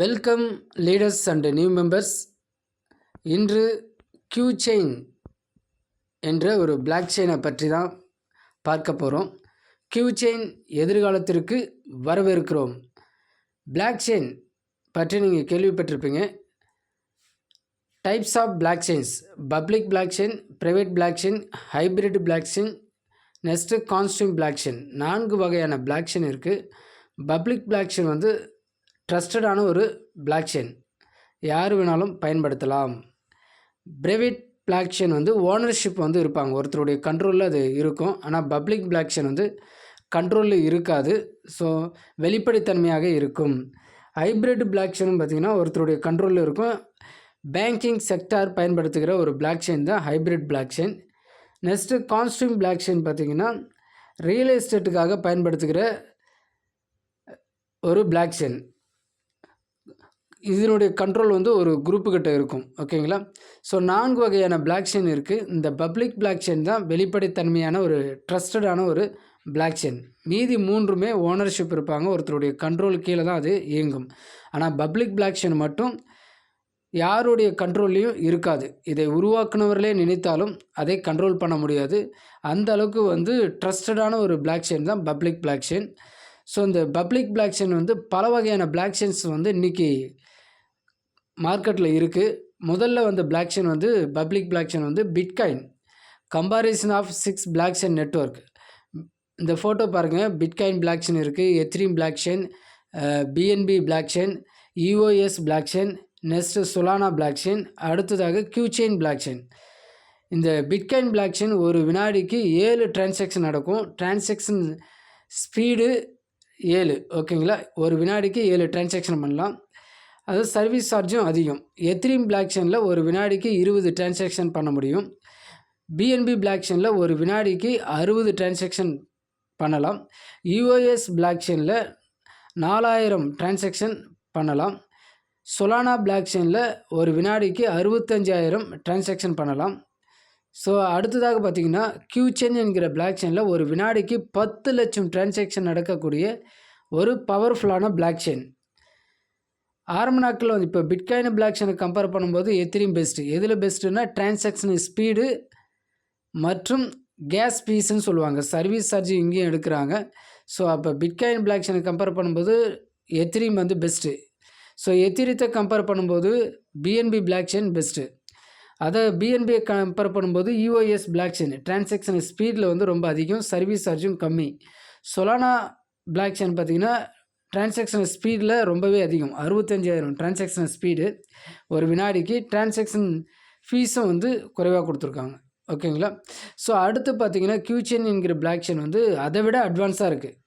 Welcome leaders and new members. இன்று Q chain என்ற ஒரு பிளாக் செயினை பற்றி தான் பார்க்க போகிறோம் கியூ செயின் எதிர்காலத்திற்கு வரவேற்கிறோம். பிளாக் செயின் பற்றி நீங்கள் கேள்விப்பட்டிருப்பீங்க. Types of block chains public block chain private block chain hybrid block chain next consortium block chain நான்கு வகையான பிளாக் செயின் இருக்குது பப்ளிக் பிளாக் செயின் வந்து ட்ரஸ்டடான ஒரு பிளாக் செயின் யார் வேணாலும் பயன்படுத்தலாம். பிரைவேட் பிளாக் செயின் வந்து ஓனர்ஷிப் வந்து இருப்பாங்க. ஒருத்தருடைய கண்ட்ரோலில் அது இருக்கும். ஆனால் பப்ளிக் பிளாக் செயின் வந்து கண்ட்ரோலில் இருக்காது. ஸோ வெளிப்படைத்தன்மையாக இருக்கும். ஹைப்ரிட் பிளாக் செயின் பார்த்திங்கன்னா ஒருத்தருடைய கண்ட்ரோலில் இருக்கும். பேங்கிங் செக்டார் பயன்படுத்துகிற ஒரு பிளாக் செயின் தான் hybrid block chain next consortium block chain பார்த்திங்கன்னா ரியல் எஸ்டேட்டுக்காக பயன்படுத்துகிற ஒரு பிளாக் செயின் இதனுடைய கண்ட்ரோல் வந்து ஒரு குரூப்பு கிட்ட இருக்கும். ஓகேங்களா ஸோ நான்கு வகையான பிளாக் செயின் இருக்குது இந்த பப்ளிக் பிளாக் செயின் தான் வெளிப்படைத்தன்மையான ஒரு ட்ரஸ்டடான ஒரு பிளாக் செயின் மீதி மூன்றுமே ஓனர்ஷிப் இருப்பாங்க. ஒருத்தருடைய கண்ட்ரோல் கீழே தான் அது இயங்கும். ஆனால் பப்ளிக் பிளாக் செயின் மட்டும் யாருடைய கண்ட்ரோல்லையும் இருக்காது. இதை உருவாக்குனவர்களே நினைத்தாலும் அதை கண்ட்ரோல் பண்ண முடியாது. அந்த அளவுக்கு வந்து ட்ரஸ்டடான ஒரு பிளாக் செயின் தான் பப்ளிக் பிளாக் செயின் ஸோ இந்த பப்ளிக் பிளாக் செயின் வந்து பல வகையான பிளாக் செயின்ஸ் வந்து இன்றைக்கி மார்க்கெட்டில் இருக்குது முதல்ல வந்த பிளாக் வந்து பப்ளிக் பிளாக் வந்து bitcoin comparison of six block network இந்த ஃபோட்டோ பாருங்கள் பிட்காயின் பிளாக் இருக்குது Ethereum block BNB block EOS block chain next Solana block அடுத்ததாக கியூச்செயின் செயின் இந்த பிட்காயின் பிளாக் ஒரு வினாடிக்கு ஏழு டிரான்சாக்ஷன் நடக்கும். டிரான்சாக்ஷன் ஸ்பீடு ஏழு ஓகேங்களா ஒரு வினாடிக்கு ஏழு டிரான்சாக்ஷன் பண்ணலாம். அது சர்வீஸ் சார்ஜும் அதிகம். எத்ரீம் பிளாக் செயினில் ஒரு வினாடிக்கு இருபது டிரான்சாக்ஷன் பண்ண முடியும். பிஎன்பி பிளாக் செயினில் ஒரு வினாடிக்கு அறுபது டிரான்சாக்ஷன் பண்ணலாம். யூஓஎஸ் பிளாக் செயினில் நாலாயிரம் டிரான்சாக்ஷன் பண்ணலாம். சொலானா பிளாக் செயினில் ஒரு வினாடிக்கு அறுபத்தஞ்சாயிரம் டிரான்சாக்ஷன் பண்ணலாம். ஸோ அடுத்ததாக பார்த்தீங்கன்னா கியூ என்கிற பிளாக் செயினில் ஒரு வினாடிக்கு பத்து லட்சம் டிரான்சாக்ஷன் நடக்கக்கூடிய ஒரு பவர்ஃபுல்லான பிளாக் செயின் ஆரம்ப நாட்களில் வந்து இப்போ பிட்காயின் பிளாக் செயினை கம்பேர் பண்ணும்போது எத்திரியும் பெஸ்ட்டு எதில் பெஸ்ட்டுன்னா டிரான்சாக்ஷன் ஸ்பீடு மற்றும் கேஸ் ஃபீஸ்ன்னு சொல்லுவாங்க. சர்வீஸ் சார்ஜ் இங்கேயும் எடுக்கிறாங்க. ஸோ அப்போ பிட்காயின் பிளாக் செயினை கம்பேர் பண்ணும்போது எத்திரியும் வந்து பெஸ்ட்டு ஸோ எத்திரியத்தை கம்பேர் பண்ணும்போது பிஎன்பி பிளாக் செயின் பெஸ்ட்டு அதை பிஎன்பியை கம்பேர் பண்ணும்போது யூஓஎஸ் பிளாக் செயின் டிரான்சாக்ஷன் ஸ்பீடில் வந்து ரொம்ப அதிகம் சர்வீஸ் சார்ஜும் கம்மி. சொலானா பிளாக் செயின் பார்த்திங்கன்னா டிரான்சாக்ஷன் ஸ்பீடில் ரொம்பவே அதிகம். அறுபத்தஞ்சாயிரம் டிரான்சாக்ஷன் ஸ்பீடு ஒரு வினாடிக்கு டிரான்சாக்ஷன் ஃபீஸும் வந்து குறைவாக கொடுத்துருக்காங்க. ஓகேங்களா? ஸோ அடுத்து பார்த்தீங்கன்னா கியூச்செயின் என்கிற பிளாக் செயின் வந்து அதை விட அட்வான்ஸாக இருக்குது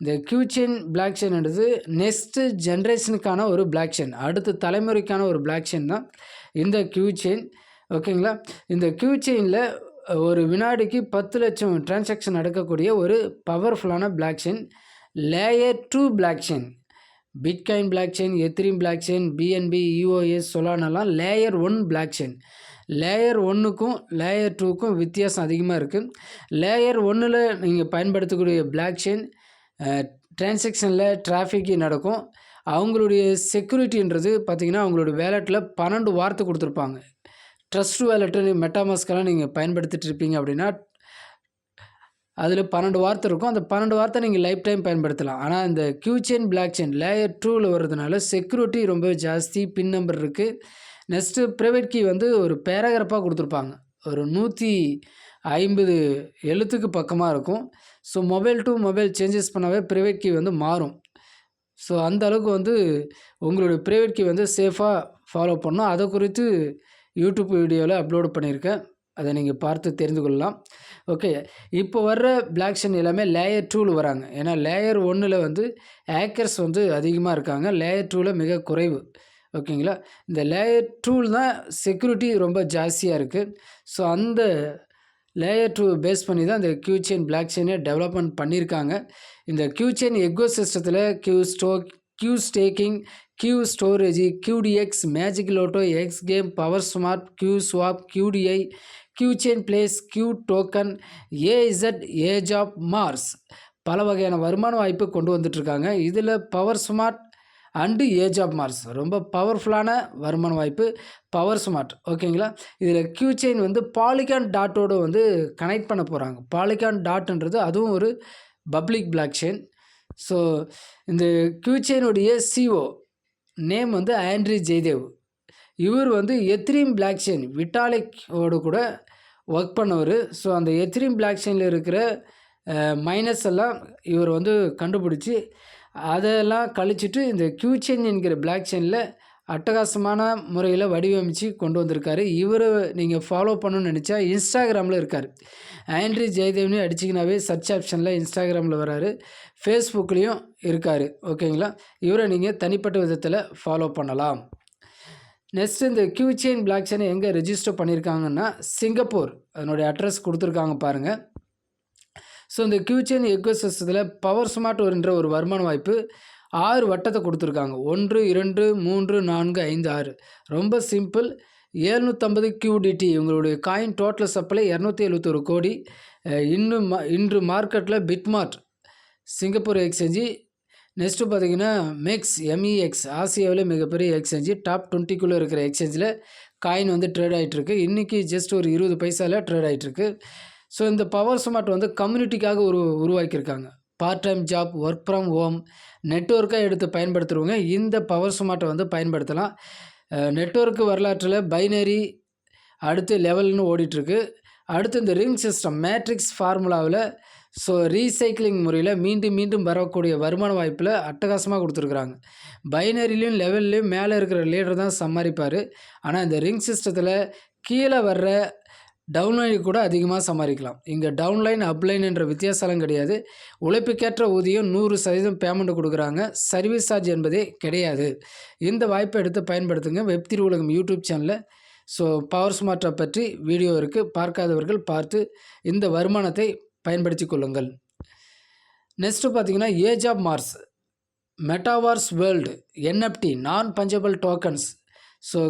இந்த கியூச்செயின் பிளாக் செயின்ன்றது நெக்ஸ்ட்டு ஜென்ரேஷனுக்கான ஒரு பிளாக் செயின் அடுத்த தலைமுறைக்கான ஒரு பிளாக் செயின் தான் இந்த கியூ செயின் ஓகேங்களா? இந்த கியூ ஒரு வினாடிக்கு பத்து லட்சம் டிரான்சாக்ஷன் நடக்கக்கூடிய ஒரு பவர்ஃபுல்லான block chain layer two block chain bitcoin block chain Ethereum block chain BNB UOS சொலானெல்லாம் layer one block chain layer ஒன்றுக்கும் லேயர் டூக்கும் வித்தியாசம் அதிகமாக இருக்குது லேயர் ஒன்றில் நீங்கள் பயன்படுத்தக்கூடிய பிளாக் செயின் டிரான்சேக்ஷனில் டிராஃபிக் நடக்கும். அவங்களுடைய செக்யூரிட்டின்றது பார்த்திங்கன்னா அவங்களுடைய வேலெட்டில் பன்னெண்டு வார்த்தை கொடுத்துருப்பாங்க. ட்ரஸ்ட் வேலெட்டு மெட்டாமாஸ்க்கெல்லாம் நீங்கள் பயன்படுத்திட்டு இருப்பீங்க அப்படின்னா அதில் பன்னெண்டு வார்த்தை இருக்கும். அந்த பன்னெண்டு வார்த்தை நீங்கள் லைஃப் டைம் பயன்படுத்தலாம். ஆனால் இந்த Q chain block chain layer டூவில் வர்றதுனால செக்யூரிட்டி ரொம்ப ஜாஸ்தி பின் நம்பர் இருக்குது நெக்ஸ்ட்டு ப்ரைவேட் கீ வந்து ஒரு பேராகிராஃபாக கொடுத்துருப்பாங்க. ஒரு நூற்றி ஐம்பது எழுத்துக்கு பக்கமாக இருக்கும். So mobile to mobile changes பண்ணாவே ப்ரைவேட் கீ வந்து மாறும். ஸோ அந்த அளவுக்கு வந்து உங்களுடைய ப்ரைவேட் கீ வந்து சேஃபாக ஃபாலோ பண்ணணும். அதை குறித்து யூடியூப் வீடியோவில் அப்லோடு பண்ணியிருக்கேன். அதை நீங்கள் பார்த்து தெரிந்து கொள்ளலாம். ஓகே இப்போ வர்ற பிளாக் எல்லாமே லேயர் டூவில் வராங்க. ஏன்னா லேயர் ஒன்றில் வந்து ஹேக்கர்ஸ் வந்து அதிகமாக இருக்காங்க. லேயர் டூவில் மிக குறைவு. ஓகேங்களா இந்த லேயர் டூல் தான் செக்யூரிட்டி ரொம்ப ஜாஸ்தியாக இருக்குது ஸோ அந்த லேயர் டூ பேஸ் பண்ணி தான் இந்த கியூ செயின் பிளாக் செயினை டெவலப்மெண்ட் பண்ணியிருக்காங்க. இந்த கியூ செயின் எக்கோ சிஸ்டத்தில் Q ஸ்டோ Q staking Q storage QTX Magic Lotto X game Power Smart Q swap QTI Q chain blaze Q token AEZ Age of Mars பல வகையான வருமான வாய்ப்பு கொண்டு வந்துட்டுருக்காங்க. இதில் Power Smart and Age of Mars ரொம்ப பவர்ஃபுல்லான வருமான வாய்ப்பு பவர் ஸ்மார்ட் ஓகேங்களா இதில் கியூ செயின் வந்து பாலிகான் டாட்டோடு வந்து கனெக்ட் பண்ண போகிறாங்க பாலிகான் டாட்ன்றது அதுவும் ஒரு பப்ளிக் பிளாக் செயின் ஸோ இந்த கியூ செயினுடைய சிஓ நேம் வந்து ஆண்ட்ரி ஜெய்தேவ் இவர் வந்து எத்ரீம் பிளாக் செயின் விட்டாலிக்கோடு கூட ஒர்க் பண்ணவர். ஸோ அந்த எத்ரீம் பிளாக் செயினில் இருக்கிற மைனஸ் எல்லாம் இவர் வந்து கண்டுபிடிச்சி அதெல்லாம் கழிச்சிட்டு இந்த கியூ செயின் என்கிற பிளாக் செயினில் அட்டகாசமான முறையில் வடிவமைச்சு கொண்டு வந்திருக்காரு. இவர் நீங்கள் ஃபாலோ பண்ணணும்னு நினச்சா இன்ஸ்டாகிராமில் இருக்கார். ஆண்ட்ரி ஜெயதேவ்னு அடிச்சிங்கனாவே சர்ச் ஆப்ஷனில் இன்ஸ்டாகிராமில் வராரு. ஃபேஸ்புக்லேயும் இருக்கார். ஓகேங்களா இவரை நீங்கள் தனிப்பட்ட விதத்தில் ஃபாலோ பண்ணலாம். நெக்ஸ்ட் இந்த கியூ செயின் பிளாக் செயினை எங்கே ரெஜிஸ்டர் பண்ணியிருக்காங்கன்னா சிங்கப்பூர். அதனுடைய அட்ரஸ் கொடுத்துருக்காங்க பாருங்கள் ஸோ இந்த கியூ செயின் எக்கோசிஸ்டத்தில் பவர் ஸ்மார்ட் என்ற ஒரு வருமான வாய்ப்பு ஆறு வட்டத்தை கொடுத்துருக்காங்க. ஒன்று இரண்டு மூன்று நான்கு ஐந்து ஆறு. ரொம்ப சிம்பிள் ஏழ்நூற்றம்பது கியூடிடி உங்களுடைய காயின் டோட்டல் சப்ளை இரநூத்தி எழுபத்தொரு கோடி. இன்னும் இன்று மார்க்கெட்டில் பிட்மார்ட் சிங்கப்பூர் எக்ஸ்சேஞ்சு நெக்ஸ்ட்டு பார்த்தீங்கன்னா மெக்ஸ் எம்இஎக்ஸ் ஆசியாவில் மிகப்பெரிய எக்ஸ்சேஞ்சு டாப் டுவெண்ட்டிக்குள்ளே இருக்கிற எக்ஸ்சேஞ்சில் காயின் வந்து ட்ரேட் ஆகிட்டுருக்கு இன்றைக்கி ஜஸ்ட் ஒரு இருபது பைசாவில் ட்ரேட் ஆகிட்டுருக்கு ஸோ இந்த பவர் ஸ்மார்ட் வந்து கம்யூனிட்டிக்காக ஒரு உருவாக்கியிருக்காங்க. Part time job work from home நெட்ஒர்க்காக எடுத்து பயன்படுத்துகிறவங்க இந்த பவர் ஸ்மார்ட்டை வந்து பயன்படுத்தலாம். நெட்ஒர்க் வரலாற்றில் பைனரி அடுத்து லெவல்னு ஓடிட்டுருக்கு அடுத்து இந்த ரிங் சிஸ்டம் மேட்ரிக்ஸ் ஃபார்முலாவில் ஸோ ரீசைக்கிளிங் முறையில் மீண்டும் மீண்டும் வரக்கூடிய வருமான வாய்ப்பில் அட்டகாசமாக கொடுத்துருக்குறாங்க. பைனரிலையும் லெவல்லையும் மேலே இருக்கிற லீடர் தான் சம்மாரிப்பார். ஆனால் இந்த ரிங் சிஸ்டத்தில் கீழே வர்ற டவுன்லைன் கூட அதிகமாக சம்பாதிக்கலாம் இங்கே டவுன்லைன் அப்லைன் என்ற வித்தியாசம்லாம் கிடையாது. உழைப்புக்கேற்ற ஊதியம் நூறு சதவீதம் பேமெண்ட் கொடுக்குறாங்க. சர்வீஸ் சார்ஜ் என்பதே கிடையாது. இந்த வாய்ப்பை எடுத்து பயன்படுத்துங்க. வெப் திருவுலகம் யூடியூப் சேனலில் ஸோ பவர் ஸ்மார்ட்டை பற்றி வீடியோ இருக்குது பார்க்காதவர்கள் பார்த்து இந்த வருமானத்தை பயன்படுத்தி கொள்ளுங்கள். நெக்ஸ்ட்டு பார்த்தீங்கன்னா Age of Mars metaverse world NFT non fungible tokens so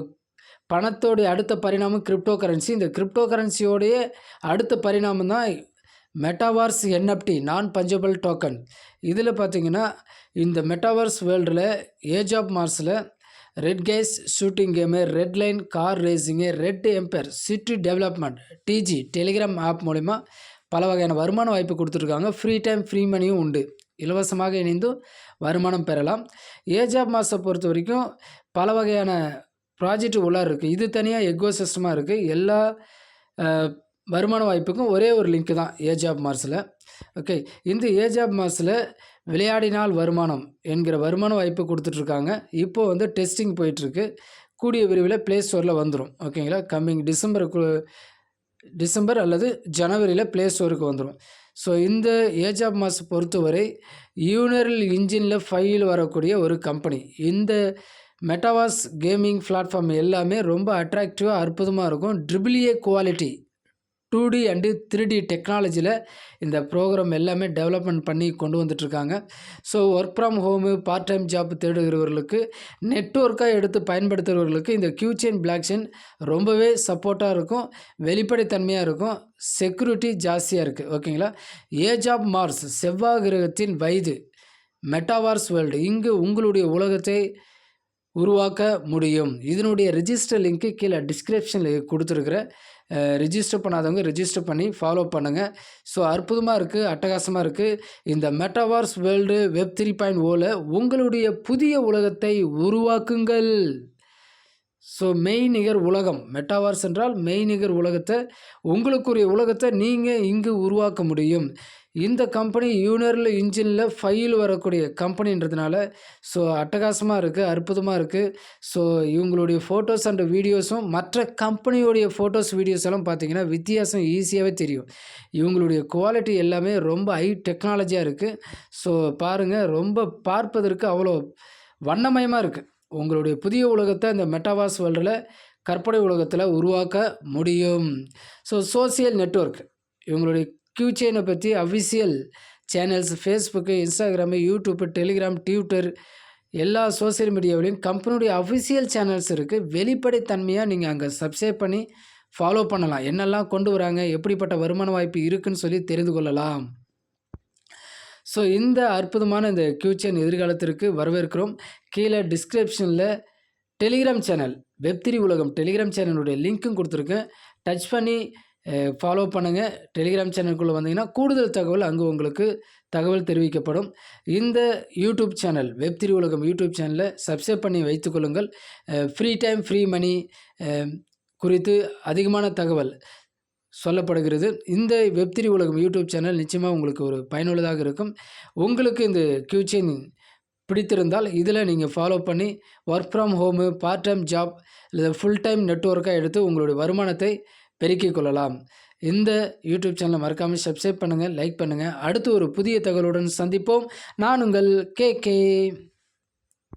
பணத்தோடைய அடுத்த பரிணாமம் கிரிப்டோ கரன்சி இந்த கிரிப்டோ கரன்சியோடைய அடுத்த பரிணாமம் தான் metaverse NFT non fungible token இதில் பார்த்தீங்கன்னா இந்த மெட்டாவார்ஸ் வேர்ல்டில் age of மார்ஸில் red case shooting game red line car racing red empire city development digi Telegram app மூலிமா பல வகையான வருமான வாய்ப்பு கொடுத்துருக்காங்க. ஃப்ரீ டைம் ஃப்ரீ மணியும் உண்டு. இலவசமாக இணைந்தும் வருமானம் பெறலாம். ஏஜ் ஆஃப் மாஸை பொறுத்த வரைக்கும் பல வகையான ப்ராஜெக்ட் உள்ளார் இருக்குது இது தனியாக எக்கோ சிஸ்டமாக இருக்குது எல்லா வருமான வாய்ப்புக்கும் ஒரே ஒரு லிங்க் தான் ஏஜ் ஆஃப் மார்ஸில் ஓகே இந்த ஏஜ் ஆஃப் மார்ஸில் விளையாடினால் வருமானம் என்கிற வருமான வாய்ப்பு கொடுத்துட்ருக்காங்க. இப்போ வந்து டெஸ்டிங் போயிட்டுருக்கு கூடிய விரைவில் ப்ளே ஸ்டோரில் வந்துடும் ஓகேங்களா கம்மிங் டிசம்பருக்கு டிசம்பர் அல்லது ஜனவரியில் ப்ளே ஸ்டோருக்கு வந்துடும் ஸோ இந்த ஏஜ் ஆஃப் மாஸ் பொறுத்தவரை யூனரல் இன்ஜினில் ஃபைல் வரக்கூடிய ஒரு கம்பெனி இந்த மெட்டாவாஸ் கேமிங் பிளாட்ஃபார்ம் எல்லாமே ரொம்ப அட்ராக்டிவாக அற்புதமாக இருக்கும். Triple A quality two D and three D டெக்னாலஜியில் இந்த ப்ரோக்ராம் எல்லாமே டெவலப்மெண்ட் பண்ணி கொண்டு வந்துட்ருக்காங்க so work from home part time job தேடுகிறவர்களுக்கு நெட்ஒர்க்காக எடுத்து பயன்படுத்துகிறவர்களுக்கு இந்த கியூ செயின் பிளாக் செயின் ரொம்பவே சப்போர்ட்டாக இருக்கும் வெளிப்படைத்தன்மையாக இருக்கும் செக்யூரிட்டி ஜாஸ்தியாக இருக்குது ஓகேங்களா ஏஜ் ஆஃப் மார்ஸ் செவ்வாய் கிரகத்தின் வயது மெட்டாவார்ஸ் வேர்ல்டு இங்கு உங்களுடைய உலகத்தை உருவாக்க முடியும். இதனுடைய ரிஜிஸ்டர் லிங்க்கு கீழே டிஸ்கிரிப்ஷனில் கொடுத்துருக்குற ரிஜிஸ்டர் பண்ணாதவங்க ரிஜிஸ்டர் பண்ணி ஃபாலோ பண்ணுங்கள் ஸோ அற்புதமாக இருக்குது அட்டகாசமாக இருக்குது இந்த metaverse world web three point ஓவில் உங்களுடைய புதிய உலகத்தை உருவாக்குங்கள். ஸோ மெய்நிகர் உலகம் மெட்டாவார்ஸ் என்றால் மெய்நிகர் உலகத்தை உங்களுக்குரிய உலகத்தை நீங்கள் இங்கு உருவாக்க முடியும். இந்த கம்பெனி யூனரில் இன்ஜினில் ஃபைல் வரக்கூடிய கம்பெனின்றதுனால ஸோ அட்டகாசமாக இருக்குது அற்புதமாக இருக்குது ஸோ இவங்களுடைய ஃபோட்டோஸ் அண்ட் வீடியோஸும் மற்ற கம்பெனியோடைய ஃபோட்டோஸ் வீடியோஸ் எல்லாம் பார்த்தீங்கன்னா வித்தியாசம் ஈஸியாகவே தெரியும். இவங்களுடைய குவாலிட்டி எல்லாமே ரொம்ப ஹை டெக்னாலஜியாக இருக்குது ஸோ பாருங்கள் ரொம்ப பார்ப்பதற்கு அவ்வளோ வண்ணமயமாக இருக்குது உங்களுடைய புதிய உலகத்தை இந்த மெட்டாவாஸ் வேர்ல்டில் கற்பனை உலகத்தில் உருவாக்க முடியும். ஸோ சோசியல் நெட்வொர்க் இவங்களுடைய கியூ செயினை பற்றி official channels Facebook Instagram YouTube Telegram Twitter எல்லா சோஷியல் மீடியாவிலையும் கம்பெனியுடைய அஃபிஷியல் சேனல்ஸ் இருக்குது வெளிப்படைத்தன்மையாக நீங்கள் அங்கே சப்ஸ்கிரைப் பண்ணி ஃபாலோ பண்ணலாம். என்னெல்லாம் கொண்டு வராங்க எப்படிப்பட்ட வருமான வாய்ப்பு இருக்குன்னு சொல்லி தெரிந்து கொள்ளலாம். ஸோ இந்த அற்புதமான இந்த கியூச்சன் எதிர்காலத்திற்கு வரவேற்கிறோம். கீழே டிஸ்கிரிப்ஷனில் டெலிகிராம் சேனல் வெப்திரி உலகம். டெலிகிராம் சேனலுடைய லிங்க்கும் கொடுத்துருக்கேன். டச் பண்ணி ஃபாலோ பண்ணுங்கள் டெலிகிராம் சேனலுக்குள்ளே வந்தீங்கன்னா கூடுதல் தகவல் அங்கே உங்களுக்கு தகவல் தெரிவிக்கப்படும். இந்த யூடியூப் சேனல் வெப் திரு உலகம் யூடியூப் சேனலை சப்ஸ்கிரைப் பண்ணி வைத்துக்கொள்ளுங்கள் ஃப்ரீ டைம் ஃப்ரீ மணி குறித்து அதிகமான தகவல் சொல்லப்படுகிறது. இந்த வெப்திரி உலகம் யூடியூப் சேனல் நிச்சயமாக உங்களுக்கு ஒரு பயனுள்ளதாக இருக்கும். உங்களுக்கு இந்த கியூச்செயின் பிடித்திருந்தால் இதில் நீங்கள் ஃபாலோ பண்ணி work from home part time job இல்லை ஃபுல் டைம் நெட்ஒர்க்காக எடுத்து உங்களுடைய வருமானத்தை பெருக்கிக் கொள்ளலாம் இந்த யூடியூப் சேனலை மறக்காமல் சப்ஸ்கிரைப் பண்ணுங்கள் லைக் பண்ணுங்கள் அடுத்து ஒரு புதிய தகவலுடன் சந்திப்போம். நான் உங்கள் கே கே